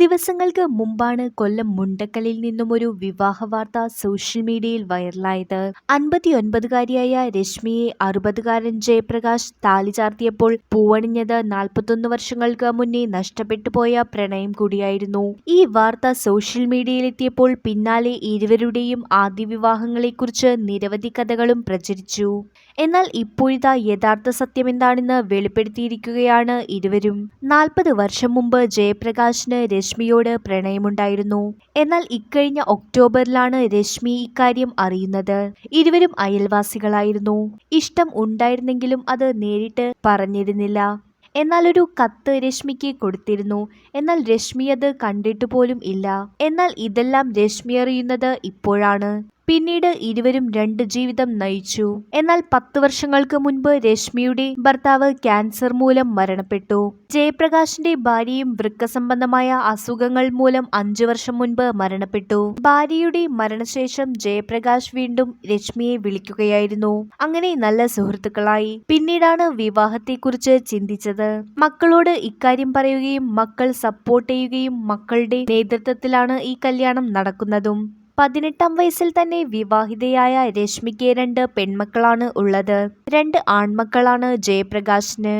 ദിവസങ്ങൾക്ക് മുമ്പാണ് കൊല്ലം മുണ്ടക്കലിൽ നിന്നും ഒരു വിവാഹ വാർത്ത സോഷ്യൽ മീഡിയയിൽ വൈറലായത്. അൻപത്തിയൊൻപതുകാരിയായ രശ്മിയെ അറുപതുകാരൻ ജയപ്രകാശ് താലി ചാർത്തിയപ്പോൾ പൂവണിഞ്ഞത് നാൽപ്പത്തൊന്ന് വർഷങ്ങൾക്ക് മുന്നേ നഷ്ടപ്പെട്ടു പോയ പ്രണയം കൂടിയായിരുന്നു. ഈ വാർത്ത സോഷ്യൽ മീഡിയയിലെത്തിയപ്പോൾ പിന്നാലെ ഇരുവരുടെയും ആദ്യ വിവാഹങ്ങളെക്കുറിച്ച് നിരവധി കഥകളും പ്രചരിച്ചു. എന്നാൽ ഇപ്പോഴിതാ യഥാർത്ഥ സത്യം എന്താണെന്ന് വെളിപ്പെടുത്തിയിരിക്കുകയാണ് ഇരുവരും. നാൽപ്പത് വർഷം മുമ്പ് ജയപ്രകാശിന് രശ്മിയോട് പ്രണയമുണ്ടായിരുന്നു. എന്നാൽ ഇക്കഴിഞ്ഞ ഒക്ടോബറിലാണ് രശ്മി ഇക്കാര്യം അറിയുന്നത്. ഇരുവരും അയൽവാസികളായിരുന്നു. ഇഷ്ടം ഉണ്ടായിരുന്നെങ്കിലും അത് നേരിട്ട് പറഞ്ഞിരുന്നില്ല. എന്നാൽ ഒരു കത്ത് രശ്മിക്ക് കൊടുത്തിരുന്നു. എന്നാൽ രശ്മി അത് കണ്ടിട്ട് പോലും ഇല്ല. എന്നാൽ ഇതെല്ലാം രശ്മി അറിയുന്നത് ഇപ്പോഴാണ്. പിന്നീട് ഇരുവരും രണ്ട് ജീവിതം നയിച്ചു. എന്നാൽ പത്ത് വർഷങ്ങൾക്ക് മുൻപ് രശ്മിയുടെ ഭർത്താവ് ക്യാൻസർ മൂലം മരണപ്പെട്ടു. ജയപ്രകാശിന്റെ ഭാര്യയും വൃക്കസംബന്ധമായ അസുഖങ്ങൾ മൂലം അഞ്ചു വർഷം മുൻപ് മരണപ്പെട്ടു. ഭാര്യയുടെ മരണശേഷം ജയപ്രകാശ് വീണ്ടും രശ്മിയെ വിളിക്കുകയായിരുന്നു. അങ്ങനെ നല്ല സുഹൃത്തുക്കളായി. പിന്നീടാണ് വിവാഹത്തെക്കുറിച്ച് ചിന്തിച്ചത്. മക്കളോട് ഇക്കാര്യം പറയുകയും മക്കൾ സപ്പോർട്ട് ചെയ്യുകയും മക്കളുടെ നേതൃത്വത്തിലാണ് ഈ കല്യാണം നടക്കുന്നതും. പതിനെട്ടാം വയസ്സിൽ തന്നെ വിവാഹിതയായ രശ്മിക്ക് രണ്ട് പെൺമക്കളാണ് ഉള്ളത്. രണ്ട് ആൺമക്കളാണ് ജയപ്രകാശിന്.